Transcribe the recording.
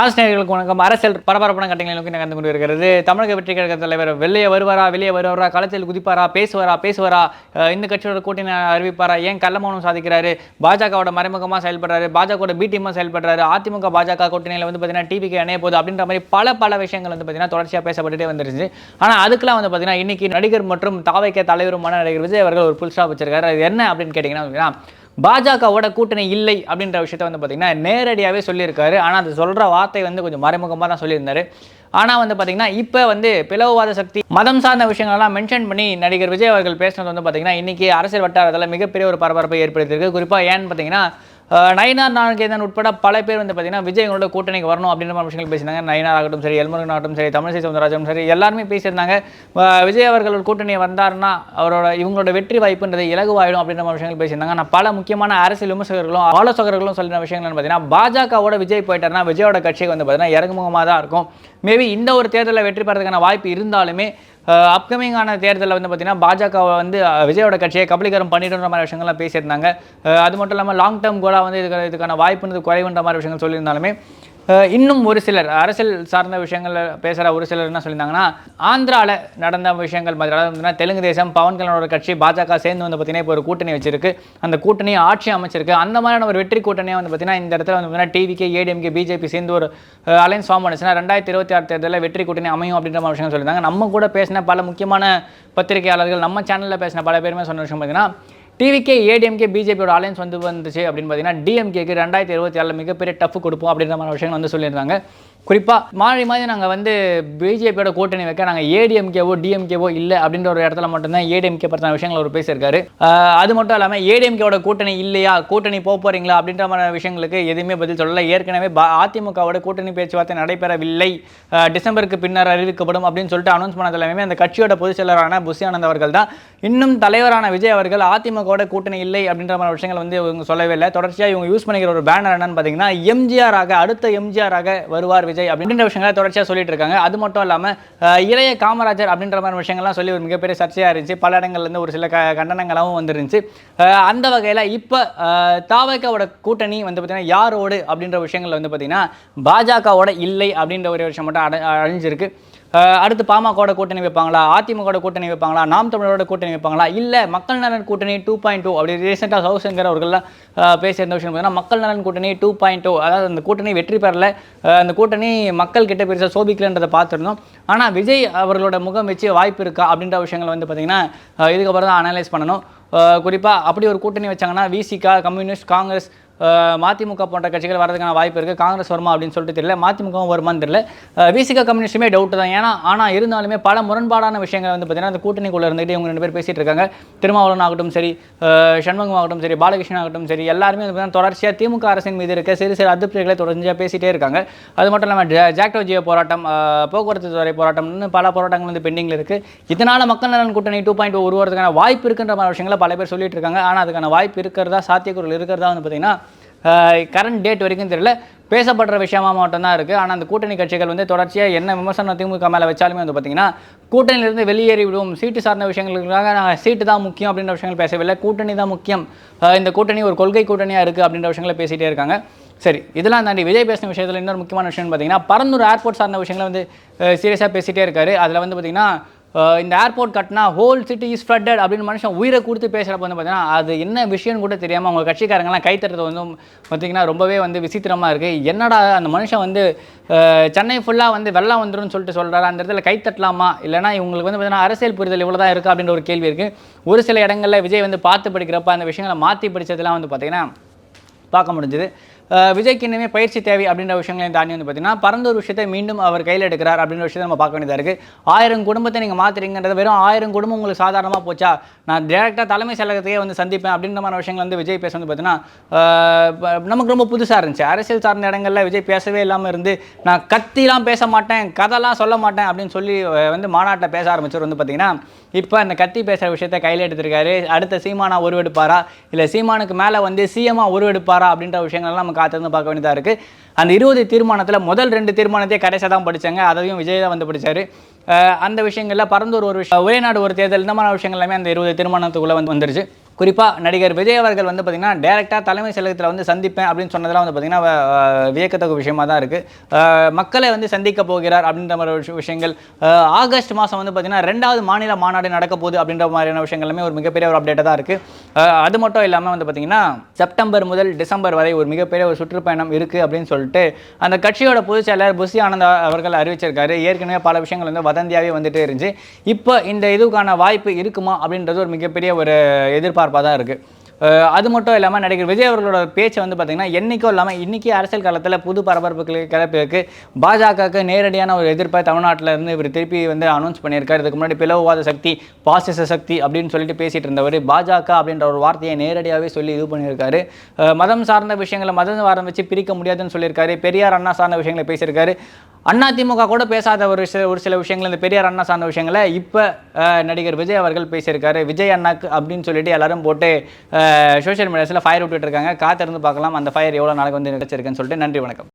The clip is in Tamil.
ஆசிரியர்களுக்கு வணக்கம். அரசியல் பரபரப்பான கட்டங்களை நோக்கி நகர்ந்து கொண்டு இருக்கிறது தமிழக வெற்றி கழக தலைவர் வெளியே வருவாரா வெளியே வருவாரா களத்தில் குதிப்பாரா பேசுவாரா பேசுவாரா? இந்த கட்சியோட கூட்டணி அறிவிப்பாரா? ஏன் கள்ளமௌனம் சாதிக்கிறாரு? பாஜகவோட மறைமுகமாக செயல்படுறாரு? பாஜகவோட பிடிஎம்மாக செயல்படுறாரு? அதிமுக பாஜக கூட்டணியில் வந்து பார்த்தீங்கன்னா டிவிக்கு இணைய போகுது அப்படின்ற மாதிரி பல பல விஷயங்கள் வந்து பார்த்தீங்கன்னா தொடர்ச்சியாக பேசப்பட்டுட்டே வந்துருச்சு. ஆனால் அதுக்கெல்லாம் வந்து பார்த்தீங்கன்னா இன்னைக்கு நடிகர் மற்றும் தாவைக்க தலைவருமான நடிகர் விஜய் அவர்கள் ஒரு புல் ஸ்டாப் வச்சிருக்காரு. அது என்ன அப்படின்னு கேட்டிங்கன்னா பாஜகவோட கூட்டணி இல்லை அப்படின்ற விஷயத்த வந்து பார்த்தீங்கன்னா நேரடியாகவே சொல்லியிருக்காரு. ஆனால் அது சொல்கிற வார்த்தை வந்து கொஞ்சம் மறைமுகமாக தான் சொல்லியிருந்தாரு. ஆனால் வந்து பார்த்தீங்கன்னா இப்போ வந்து பிளவுவாத சக்தி மதம் சார்ந்த விஷயங்கள்லாம் மென்ஷன் பண்ணி நடிகர் விஜய் அவர்கள் பேசுனது வந்து பார்த்தீங்கன்னா இன்றைக்கி அரசியல் வட்டாரத்தில் மிகப்பெரிய ஒரு பரபரப்பை ஏற்படுத்தியிருக்கு. குறிப்பாக ஏன்னு பார்த்தீங்கன்னா நயினார் நாகேதன் உட்பட பல பேர் வந்து பார்த்தீங்கன்னா விஜயங்களோட கூட்டணிக்கு வரணும் அப்படின்ற மாதிரி விஷயங்கள் பேசியிருந்தாங்க நயினார் ஆகட்டும் சரி எல்முருகன் ஆகட்டும் சரி தமிழிசை சவுந்தரராஜனும் சரி எல்லாருமே பேசியிருந்தாங்க. விஜய் அவர்கள் கூட்டணி கூட்டணியை வந்தாருன்னா அவரோட இவங்களோட வெற்றி வாய்ப்புன்றது இலகுவாயிடும் அப்படின்ற மாதிரி விஷயங்கள் பேசியிருந்தாங்க. ஆனால் பல முக்கியமான அரசியல் விமர்சகர்களும் ஆலோசகர்களும் சொல்லின விஷயங்கள்னு பார்த்தீங்கன்னா பாஜகவோட விஜய் போயிட்டார்னா விஜயோட கட்சிக்கு வந்து பார்த்தீங்கன்னா இறங்குமுகமாக தான் இருக்கும். மேபி இந்த ஒரு தேர்தலில் வெற்றி பெறதுக்கான வாய்ப்பு இருந்தாலுமே அப்கமிங்கான தேர்தலில் வந்து பார்த்தீங்கன்னா பாஜக வந்து விஜயோட கட்சியை கபலீகரம் பண்ணிடுன்ற மாதிரி விஷயங்கள்லாம் பேசியிருந்தாங்க. அது மட்டும் இல்லாமல் லாங் டேர்ம் கோலாக வந்து இதுக்கு இதுக்கான வாய்ப்புன்றது குறைவுன்ற மாதிரி விஷயங்கள் சொல்லியிருந்தாலுமே இன்னும் ஒரு சிலர் அரசியல் சார்ந்த விஷயங்கள் பேசுகிற ஒரு சிலர் என்ன சொல்லியிருந்தாங்கன்னா ஆந்திராவில் நடந்த விஷயங்கள் மாதிரி அதாவது தெலுங்கு தேசம் பவன் கல்யாணோட கட்சி பாஜக சேர்ந்து வந்து பார்த்தீங்கன்னா இப்போ ஒரு கூட்டணி வச்சிருக்கு. அந்த கூட்டணி ஆட்சி அமைச்சிருக்கு. அந்த மாதிரியான ஒரு வெற்றி கூட்டணியாக வந்து பார்த்தீங்கன்னா இந்த இடத்துல வந்து பார்த்தீங்கன்னா டிவிகே ஏடிஎம்கே பிஜேபி சேர்ந்து ஒரு அலைன்ஸ் ஃபார்ம் பண்ணுச்சுன்னா ரெண்டாயிரத்தி இருபத்தி ஆறு தேர்தலில் வெற்றி கூட்டணி அமையும் அப்படின்ற மாதிரி விஷயம் சொல்லியிருந்தாங்க. நம்ம கூட பேசின பல முக்கியமான பத்திரிகையாளர்கள் நம்ம சேனலில் பேசின பல பேருமே சொன்ன விஷயம் பார்த்தீங்கன்னா டிவிகே ஏடிஎம்கே பிஜேபியோட அலையன்ஸ் வந்து வந்துச்சு அப்படின்னு பார்த்தீங்கன்னா டிஎம்கேக்கு ரெண்டாயிரத்தி இருபத்தி ஏழில் மிகப்பெரிய டஃப் கொடுப்போம் அப்படின்ற மாதிரி விஷயங்கள் வந்து சொல்லியிருந்தாங்க. குறிப்பாக மாறி மாறி நாங்கள் வந்து பிஜேபியோட கூட்டணி வைக்க நாங்கள் ஏடிஎம்கேவோ டிஎம்கேவோ இல்லை அப்படின்ற ஒரு இடத்துல மட்டும்தான் ஏடிஎம்கே பற்றின விஷயங்கள் அவர் பேசியிருக்காரு. அது மட்டும் இல்லாமல் ஏடிஎம்கேவோட கூட்டணி இல்லையா கூட்டணி போக போகிறீங்களா அப்படின்ற மாதிரி விஷயங்களுக்கு எதுவுமே பதில் சொல்லலை. ஏற்கனவே பா அதிமுகவோட கூட்டணி பேச்சுவார்த்தை நடைபெறவில்லை. டிசம்பருக்கு பின்னர் அறிவிக்கப்படும் அப்படின்னு சொல்லிட்டு அனௌன்ஸ் பண்ணது எல்லாமே அந்த கட்சியோட பொதுச் செயலரான புஷியானந்த் அவர்கள் தான். இன்னும் தலைவரான விஜய் அவர்கள் அதிமுகவோட கூட்டணி இல்லை அப்படின்ற மாதிரி விஷயங்கள் வந்து இவங்க சொல்லவே இல்லை. தொடர்ச்சியாக இவங்க யூஸ் பண்ணிக்கிற ஒரு பேனர் என்னன்னு பார்த்தீங்கன்னா எம்ஜிஆராக அடுத்த எம்ஜிஆராக வருவார் விஜய் அப்படின்ற விஷயங்களை தொடர்ச்சியாக சொல்லிட்டு இருக்காங்க. அது மட்டும் இல்லாமல் இளைய காமராஜர் அப்படின்ற மாதிரி விஷயங்கள்லாம் சொல்லி ஒரு மிகப்பெரிய சர்ச்சையாக இருந்துச்சு. பல இடங்கள்லேருந்து ஒரு சில க கண்டனங்களாகவும் வந்துருந்துச்சு. அந்த வகையில் இப்போ தாவக்காவோட கூட்டணி வந்து பார்த்தீங்கன்னா யாரோடு அப்படின்ற விஷயங்கள் வந்து பார்த்தீங்கன்னா பாஜகவோட இல்லை அப்படின்ற ஒரு விஷயம் மட்டும் அடை அழிஞ்சிருக்கு. அடுத்து பாமகவோட கூட்டணி வைப்பாங்களா? அதிமுகவோட கூட்டணி வைப்பாங்களா? நாம் தமிழரோட கூட்டணி வைப்பாங்களா? இல்லை மக்கள் நலன் கூட்டணி டூ பாயிண்ட் டூ அப்படி ரீசெண்டாக சவுசங்கர் அவர்கள்லாம் பேசியிருந்த விஷயம் பார்த்தீங்கன்னா மக்கள் நலன் கூட்டணி டூ பாயிண்ட் டூ அதாவது அந்த கூட்டணி வெற்றி பெறல. அந்த கூட்டணி மக்கள் கிட்ட பெருசாக சோபிக்கலன்றதை பார்த்துருந்தோம். ஆனால் விஜய் அவர்களோட முகம் வச்சு வாய்ப்பு இருக்கா? அப்படின்ற விஷயங்கள் வந்து பார்த்தீங்கன்னா இதுக்கப்புறம் தான் அனலைஸ் பண்ணணும். குறிப்பாக அப்படி ஒரு கூட்டணி வச்சாங்கன்னா விசிகா கம்யூனிஸ்ட் காங்கிரஸ் மதிமுக போன்ற கட்சிகள் வரதுக்கான வாய்ப்பு இருக்குது காங்கிரஸ் வருமா அப்படின்னு சொல்லிட்டு தெரியல. மதிமுகவும் வருமானு தெரியல. விசிக கம்யூனிஸ்ட்டுமே டவுட் தான். ஏன்னா ஆனால் இருந்தாலுமே பல முரண்பாடான விஷயங்கள் வந்து பார்த்தீங்கன்னா அந்த கூட்டணிக்குள்ளே இருந்துகிட்டு இவங்க ரெண்டு பேர் பேசிகிட்டு இருக்காங்க. திருமாவளவன் ஆகட்டும் சரி சண்முகம் ஆகட்டும் சரி பாலகிருஷ்ணன் ஆகட்டும் சரி எல்லாருமே வந்து பார்த்தீங்கன்னா தொடர்ச்சியாக திமுக அரசின் மீது இருக்க சிறு சிறு அதிருப்திகளை தொடர்ச்சியாக பேசிகிட்டே இருக்காங்க. அது மட்டும் இல்லாமல் ஜா- போராட்டம் போக்குவரத்து துறை போராட்டம்னு பல போராட்டங்கள் வந்து பெண்டிங்கில் இருக்குது இதனால் மக்கள் நலன் கூட்டணி டூ பாயிண்ட் உருவதுக்கான வாய்ப்பு இருக்குன்ற மாதிரி விஷயங்களை பல பேர் சொல்லிட்டு இருக்காங்க. ஆனால் அதுக்கான வாய்ப்பு இருக்கிறதா சாத்தியக்கூறுகள் இருக்கிறதா வந்து பார்த்தீங்கன்னா கரண்ட் டேட் வரைக்கும் தெரியல. பேசப்படுற விஷயமா மட்டும்தான் இருக்குது ஆனால் அந்த கூட்டணி கட்சிகள் வந்து தொடர்ச்சியாக என்ன விமர்சனம் திமுக மேலே வச்சாலுமே வந்து பார்த்தீங்கன்னா கூட்டணியிலிருந்து வெளியேறி விடுவோம் சீட்டு சார்ந்த விஷயங்களுக்காக நாங்கள் சீட்டு தான் முக்கியம் அப்படின்ற விஷயங்கள் பேசவில்லை. கூட்டணி தான் முக்கியம். இந்த கூட்டணி ஒரு கொள்கை கூட்டணியாக இருக்குது அப்படின்ற விஷயங்களை பேசிகிட்டே இருக்காங்க. சரி இதெல்லாம் தாண்டி விஜய் பேசின விஷயத்தில் இன்னொரு முக்கியமான விஷயம்னு பார்த்தீங்கன்னா பரந்தூர் ஏர்போர்ட் சார்ந்த விஷயங்களை வந்து சீரியஸாக பேசிகிட்டே இருக்காரு. அதில் வந்து பார்த்திங்கன்னா இந்த ஏர்போர்ட் கட்டினா ஹோல் சிட்டி இஸ் ஃப்ளட்டட் அப்படின்னு மனுஷன் உயிரை கொடுத்து பேசுகிறப்ப வந்து பார்த்தீங்கன்னா அது என்ன விஷயம்னு கூட தெரியாமல் அவங்க கட்சிக்காரங்கெல்லாம் கைத்தறது வந்து பார்த்திங்கன்னா ரொம்பவே வந்து விசித்திரமாக இருக்குது என்னடா அந்த மனுஷன் வந்து சென்னை ஃபுல்லாக வந்து வெள்ளம் வந்துடும் சொல்லிட்டு சொல்கிறாரு அந்த இடத்துல கைத்தட்டலாமா இல்லைனா இவங்களுக்கு வந்து பார்த்தீங்கன்னா அரசியல் புரிதல் இவ்வளோ தான் இருக்குது அப்படின்ற ஒரு கேள்வி இருக்குது ஒரு சில இடங்களில் விஜய் வந்து பார்த்து படிக்கிறப்ப அந்த விஷயங்களை மாற்றி படித்ததெல்லாம் வந்து பார்த்திங்கன்னா பார்க்க முடிஞ்சுது. விஜய்க்கு இன்னுமே பயிற்சி தேவை அப்படின்ற விஷயங்களையும் தாண்டி வந்து பார்த்தீங்கன்னா பரந்தூர் விஷயத்தை மீண்டும் அவர் கையில் எடுக்கிறார் அப்படின்ற விஷயத்தை நம்ம பார்க்க வேண்டியதாக இருக்குது ஆயிரம் குடும்பத்தை நீங்கள் மாற்றுறீங்கன்றது வெறும் ஆயிரம் குடும்பம் உங்களுக்கு சாதாரணமாக போச்சா? நான் டேரெக்டாக தலைமை செயலகத்தையே வந்து சந்திப்பேன் அப்படின்ற மாதிரி விஷயங்கள் வந்து விஜய் பேச வந்து பார்த்தீங்கன்னா நமக்கு ரொம்ப புதுசாக இருந்துச்சு. அரசியல் சார்ந்த இடங்களில் விஜய் பேசவே இல்லாமல் இருந்து நான் கத்திலாம் பேச மாட்டேன் கதைலாம் சொல்ல மாட்டேன் அப்படின்னு சொல்லி வந்து மாநாட்டில் பேச ஆரம்பிச்சவர் வந்து பார்த்தீங்கன்னா இப்போ அந்த கத்தி பேசுகிற விஷயத்தை கையில் எடுத்திருக்காரு. அடுத்த சீமானா உருவெடுப்பாரா? இல்லை சீமானுக்கு மேலே வந்து சிஎம்மா உருவெடுப்பாரா அப்படின்ற விஷயங்கள்லாம் நமக்கு காத்திருந்து பார்க்க வேண்டியதாக இருக்குது அந்த இருபது தீர்மானத்தில் முதல் ரெண்டு தீர்மானத்தையே கடைசியாக தான் படிச்சாங்க. அதையும் விஜய் தான் வந்து படித்தார் அந்த விஷயங்களில் பரந்தூர் ஒரு விஷயம் ஒரே நாடு ஒரு தேர்தல் இந்த மாதிரி விஷயங்கள் எல்லாமே அந்த இருபது தீர்மானத்துக்குள்ளே வந்து வந்துருச்சு. குறிப்பாக நடிகர் விஜய் அவர்கள் வந்து பார்த்திங்கன்னா டேரெக்டாக தலைமை செயலகத்தில் வந்து சந்திப்பேன் அப்படின்னு சொன்னதெல்லாம் வந்து பார்த்திங்கன்னா வியக்கத்தக்க விஷயமா தான் இருக்குது மக்களை வந்து சந்திக்க போகிறார் அப்படின்ற மாதிரி ஒரு விஷயங்கள். ஆகஸ்ட் மாதம் வந்து பார்த்திங்கன்னா ரெண்டாவது மாநில மாநாடு நடக்க போகுது அப்படின்ற மாதிரியான விஷயங்கள் எல்லாமே ஒரு மிகப்பெரிய ஒரு அப்டேட்டாக தான் இருக்குது அது மட்டும் இல்லாமல் வந்து பார்த்திங்கன்னா செப்டம்பர் முதல் டிசம்பர் வரை ஒரு மிகப்பெரிய ஒரு சுற்றுப்பயணம் இருக்குது அப்படின்னு சொல்லிட்டு அந்த கட்சியோட பொதுச் செயலர் புசி ஆனந்த் அவர்கள் அறிவிச்சிருக்காரு. ஏற்கனவே பல விஷயங்கள் வந்து வதந்தியாகவே வந்துட்டே இருந்துச்சு. இப்போ இந்த இதுக்கான வாய்ப்பு இருக்குமா அப்படின்றது ஒரு மிகப்பெரிய ஒரு எதிர்பார்ப்பு எதிர்பார்ப்பாக தான் இருக்குது அது மட்டும் இல்லாமல் நடிகர் விஜய் அவர்களோட பேச்சை வந்து பார்த்தீங்கன்னா என்றைக்கும் இல்லாமல் இன்றைக்கி அரசியல் காலத்தில் புது பரபரப்புகளுக்கு கிளப்பியிருக்கு பாஜகவுக்கு நேரடியான ஒரு எதிர்ப்பை தமிழ்நாட்டில் இருந்து இவர் திருப்பி வந்து அனௌன்ஸ் பண்ணியிருக்காரு. இதுக்கு முன்னாடி பிளவுவாத சக்தி பாசிச சக்தி அப்படின்னு சொல்லிட்டு பேசிகிட்டு இருந்தவர் பாஜக அப்படின்ற ஒரு வார்த்தையை நேரடியாகவே சொல்லி இது பண்ணியிருக்காரு. மதம் சார்ந்த விஷயங்களை மதம் வாரம் வச்சு பிரிக்க முடியாதுன்னு சொல்லியிருக்காரு. பெரியார் அண்ணா சார்ந்த விஷயங்களை பேசியிருக்காரு. அண்ணா திமுக கூட பேசாத ஒரு சில ஒரு சில விஷயங்கள் இந்த பெரியார் அண்ணா சார்ந்த விஷயங்களை இப்போ நடிகர் விஜய் அவர்கள் பேசியிருக்காரு. விஜய் அண்ணாக்கு அப்படின்னு சொல்லிட்டு எல்லாரும் போட்டு சோஷியல் மீடியாஸில் ஃபயர் விட்டுட்டு இருக்காங்க. காத்திருந்து பார்க்கலாம். அந்த ஃபயர் எவ்வளோ நாளைக்கு வந்து நினைச்சிருக்குன்னு சொல்லிட்டு நன்றி வணக்கம்.